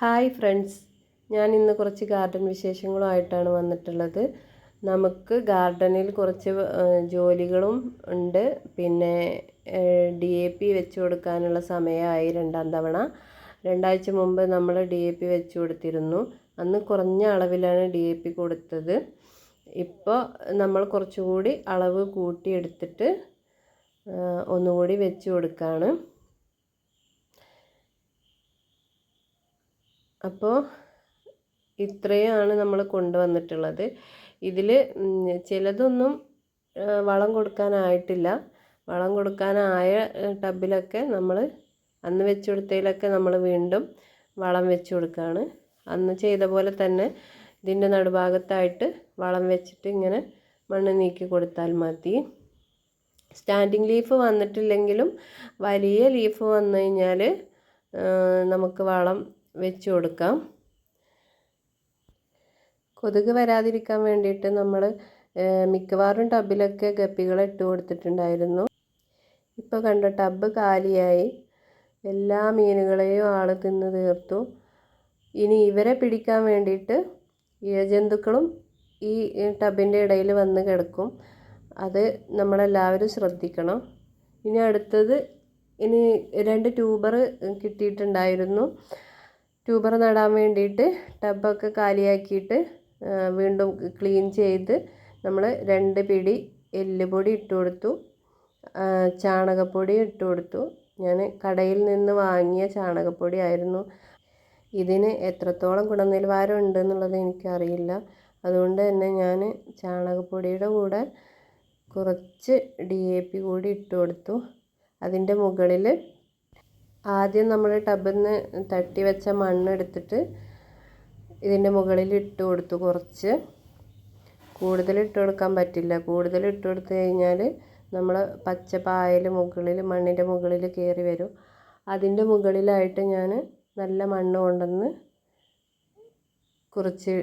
Hi friends. ഞാൻ ഇന്ന് കുറച്ച് ഗാർഡൻ വിശേഷങ്ങളുമായിട്ടാണ് വന്നിട്ടുള്ളത്. നമുക്ക് ഗാർഡനിൽ കുറച്ച് ജോലികളും ഉണ്ട്. പിന്നെ ഡി എ പി വെച്ച് കൊടുക്കാനുള്ള സമയമായി രണ്ടാം തവണ. രണ്ടാഴ്ച മുമ്പ് നമ്മൾ ഡി എ പി വെച്ച് കൊടുത്തിരുന്നു. അന്ന് കുറഞ്ഞ അളവിലാണ് ഡി എ പി കൊടുത്തത്. ഇപ്പോൾ നമ്മൾ കുറച്ചുകൂടി അളവ് കൂട്ടിയെടുത്തിട്ട് ഒന്നുകൂടി വെച്ച് കൊടുക്കുകയാണ് അപ്പോൾ ഇത്രയാണ് നമ്മൾ കൊണ്ടുവന്നിട്ടുള്ളത്. ഇതിൽ ചിലതൊന്നും വളം കൊടുക്കാനായിട്ടില്ല. വളം കൊടുക്കാനായ ടബിലൊക്കെ നമ്മൾ അന്ന് വെച്ച് കൊടുത്തതിലൊക്കെ നമ്മൾ വീണ്ടും വളം വെച്ച് കൊടുക്കുകയാണ് അന്ന് ചെയ്ത പോലെ തന്നെ ഇതിന്റെ നടുഭാഗത്തായിട്ട് വളം വെച്ചിട്ട് ഇങ്ങനെ മണ്ണ് നീക്കി കൊടുത്താൽ മതി. സ്റ്റാൻഡിങ് ലീഫ് വന്നിട്ടില്ലെങ്കിലും വലിയ ലീഫ് വന്നു കഴിഞ്ഞാൽ നമുക്ക് വളം വെച്ച് കൊടുക്കാം. കൊതുക് വരാതിരിക്കാൻ വേണ്ടിയിട്ട് നമ്മൾ മിക്കവാറും ടബിലൊക്കെ ഗപ്പികളെ ഇട്ട് കൊടുത്തിട്ടുണ്ടായിരുന്നു. ഇപ്പോൾ കണ്ട ടബ് കാലിയായി. എല്ലാ മീനുകളെയും ആൾ തിന്ന് തീർത്തു. ഇനി ഇവരെ പിടിക്കാൻ വേണ്ടിയിട്ട് ഇഴജന്തുക്കളും ഈ ടബിന്റെ ഇടയിൽ വന്ന് കിടക്കും. അത് നമ്മളെല്ലാവരും ശ്രദ്ധിക്കണം. ഇനി അടുത്തത് ഇനി രണ്ട് ട്യൂബർ കിട്ടിയിട്ടുണ്ടായിരുന്നു. ട്യൂബർ നടാൻ വേണ്ടിയിട്ട് ടബൊക്കെ കാലിയാക്കിയിട്ട് വീണ്ടും ക്ലീൻ ചെയ്ത് നമ്മൾ രണ്ട് പിടി എല്ലുപൊടി ഇട്ട് കൊടുത്തു. ചാണകപ്പൊടി ഇട്ട് കൊടുത്തു. ഞാൻ കടയിൽ നിന്ന് വാങ്ങിയ ചാണകപ്പൊടി ആയിരുന്നു. ഇതിന് എത്രത്തോളം ഗുണനിലവാരം ഉണ്ട് ഉണ്ടെന്നുള്ളത് എനിക്കറിയില്ല. അതുകൊണ്ട് തന്നെ ഞാൻ ചാണകപ്പൊടിയുടെ കൂടെ കുറച്ച് ഡി എ പി കൂടി ഇട്ട് കൊടുത്തു. അതിന്റെ മുകളിൽ ആദ്യം നമ്മൾ ടബിൽ നിന്ന് തട്ടി വെച്ച മണ്ണ് എടുത്തിട്ട് ഇതിന്റെ മുകളിൽ ഇട്ട് കൊടുത്തു കുറച്ച്. കൂടുതൽ ഇട്ട് കൊടുക്കാൻ പറ്റില്ല. കൂടുതൽ ഇട്ട് കൊടുത്തു കഴിഞ്ഞാൽ നമ്മൾ പച്ച പായൽ മുകളിൽ മണ്ണിന്റെ മുകളിൽ കയറി വരും. അതിന്റെ മുകളിലായിട്ട് ഞാൻ നല്ല മണ്ണ് കൊണ്ടുവന്ന് കുറച്ച്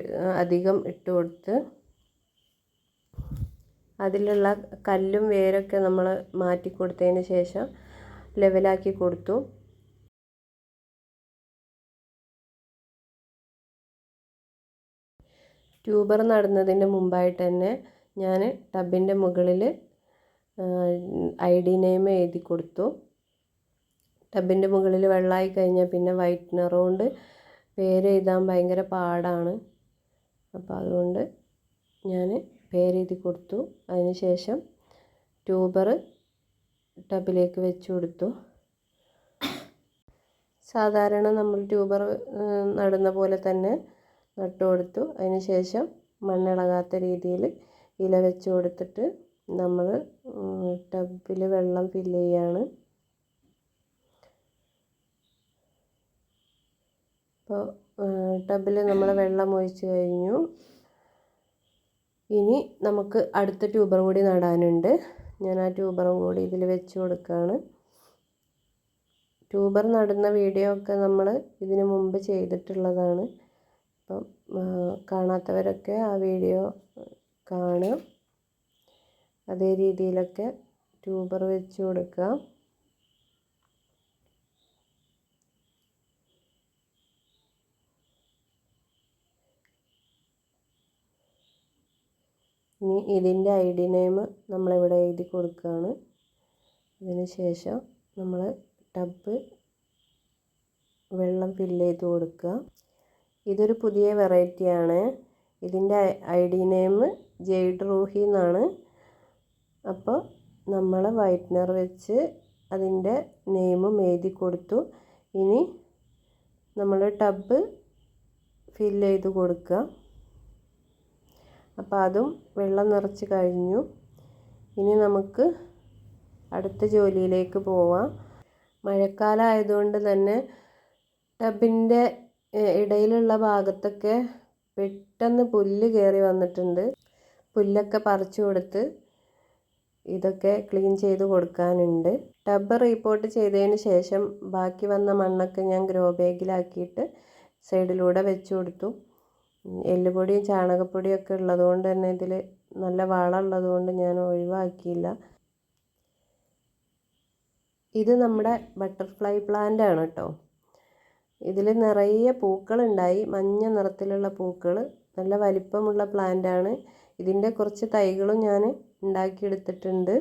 അധികം ഇട്ട് കൊടുത്ത് അതിലുള്ള കല്ലും വേരൊക്കെ നമ്മൾ മാറ്റി കൊടുത്തതിന് ശേഷം ലെവലാക്കി കൊടുത്തു. ട്യൂബർ നടുന്നതിന്റെ മുമ്പായിട്ട് തന്നെ ഞാൻ ടബിന്റെ മുകളിൽ ഐ ഡി നെയിം എഴുതി കൊടുത്തു. ടബിന്റെ മുകളിൽ വെള്ളമായി കഴിഞ്ഞാൽ പിന്നെ വൈറ്റ്നർ കൊണ്ട് പേര് എഴുതാൻ ഭയങ്കര പാടാണ്. അപ്പോൾ അതുകൊണ്ട് ഞാൻ പേരെഴുതി കൊടുത്തു. അതിന് ശേഷം ട്യൂബർ ടബിലേക്ക് വെച്ച് കൊടുത്തു. സാധാരണ നമ്മൾ ട്യൂബർ നടുന്ന പോലെ തന്നെ നട്ടു കൊടുത്തു. അതിന് ശേഷം മണ്ണിളകാത്ത രീതിയിൽ ഇല വെച്ച് കൊടുത്തിട്ട് നമ്മൾ ടബിൽ വെള്ളം ഫില്ല് ചെയ്യാണ്. അപ്പോൾ ടബിൽ നമ്മൾ വെള്ളം ഒഴിച്ച് കഴിഞ്ഞു. ഇനി നമുക്ക് അടുത്ത ട്യൂബർ കൂടി നടാനുണ്ട്. ഞാൻ ആ ട്യൂബറും കൂടി ഇതിൽ വെച്ച് കൊടുക്കുകയാണ്. ട്യൂബർ നടുന്ന വീഡിയോ ഒക്കെ നമ്മൾ ഇതിനു മുമ്പ് ചെയ്തിട്ടുള്ളതാണ്. അപ്പം കാണാത്തവരൊക്കെ ആ വീഡിയോ കാണുക. അതേ രീതിയിലൊക്കെ ട്യൂബർ വെച്ച് കൊടുക്കുക. ഇനി ഇതിന്റെ ഐ ഡി നെയിം നമ്മളിവിടെ എഴുതി കൊടുക്കുകയാണ്. അതിന് ശേഷം നമ്മൾ ടബ് വെള്ളം ഫില്ല് ചെയ്ത് കൊടുക്കുക. ഇതൊരു പുതിയ വെറൈറ്റിയാണ്. ഇതിന്റെ I D name jade Roohi എന്നാണ്. അപ്പോൾ നമ്മൾ വൈറ്റ്നർ വെച്ച് അതിന്റെ നെയിമും എഴുതി കൊടുത്തു. ഇനി നമ്മൾ ടബ് ഫില്ല് ചെയ്ത് കൊടുക്കുക. അപ്പോൾ അതും വെള്ളം നിറച്ച് കഴിഞ്ഞു. ഇനി നമുക്ക് അടുത്ത ജോലിയിലേക്ക് പോവാം. മഴക്കാലം ആയതുകൊണ്ട് തന്നെ ടബിന്റെ ഇടയിലുള്ള ഭാഗത്തൊക്കെ പെട്ടെന്ന് പുല്ല് കയറി വന്നിട്ടുണ്ട്. പുല്ലൊക്കെ പറിച്ചു കൊടുത്ത് ഇതൊക്കെ ക്ലീൻ ചെയ്ത് കൊടുക്കാനുണ്ട്. ടബ് റീപോർട്ട് ചെയ്തതിന് ശേഷം ബാക്കി വന്ന മണ്ണൊക്കെ ഞാൻ ഗ്രോ ബാഗിലാക്കിയിട്ട് സൈഡിലൂടെ വെച്ച് കൊടുത്തു. എല്ലുപൊടിയും ചാണകപ്പൊടിയും ഒക്കെ ഉള്ളതുകൊണ്ട് തന്നെ ഇതിൽ നല്ല വളമുള്ളതുകൊണ്ട് ഞാൻ ഒഴിവാക്കിയില്ല. ഇത് നമ്മുടെ ബട്ടർഫ്ലൈ പ്ലാന്റ് ആണ് കേട്ടോ. ഇതിൽ നിറയെ പൂക്കളുണ്ടായി. മഞ്ഞ നിറത്തിലുള്ള പൂക്കൾ നല്ല വലിപ്പമുള്ള പ്ലാന്റാണ് ഇതിന്റെ കുറച്ച് തൈകളും ഞാൻ ഉണ്ടാക്കിയെടുത്തിട്ടുണ്ട്.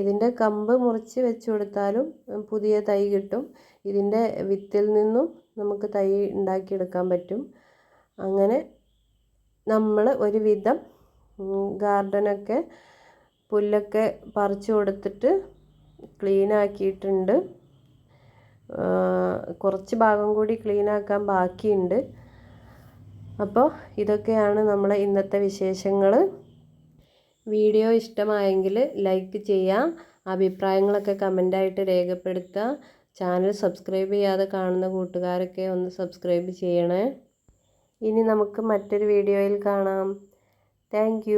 ഇതിന്റെ കമ്പ് മുറിച്ച് വെച്ച് കൊടുത്താലും പുതിയ തൈ കിട്ടും. ഇതിന്റെ വിത്തിൽ നിന്നും നമുക്ക് തൈ ഉണ്ടാക്കിയെടുക്കാൻ പറ്റും. അങ്ങനെ നമ്മൾ ഒരുവിധം ഗാർഡനൊക്കെ പുല്ലൊക്കെ പറിച്ചു കൊടുത്തിട്ട് ക്ലീൻ ആക്കിയിട്ടുണ്ട് കുറച്ച് ഭാഗം കൂടി ക്ലീൻ ആക്കാൻ ബാക്കിയുണ്ട്. അപ്പോൾ ഇതൊക്കെയാണ് നമ്മളെ ഇന്നത്തെ വിശേഷങ്ങൾ. വീഡിയോ ഇഷ്ടമായെങ്കിൽ ലൈക്ക് ചെയ്യാം അഭിപ്രായങ്ങളൊക്കെ കമന്റായിട്ട് രേഖപ്പെടുത്തുക. ചാനൽ സബ്സ്ക്രൈബ് ചെയ്യാതെ കാണുന്ന കൂട്ടുകാരൊക്കെ ഒന്ന് സബ്സ്ക്രൈബ് ചെയ്യണേ. ഇനി നമുക്ക് മറ്റൊരു വീഡിയോയിൽ കാണാം. താങ്ക്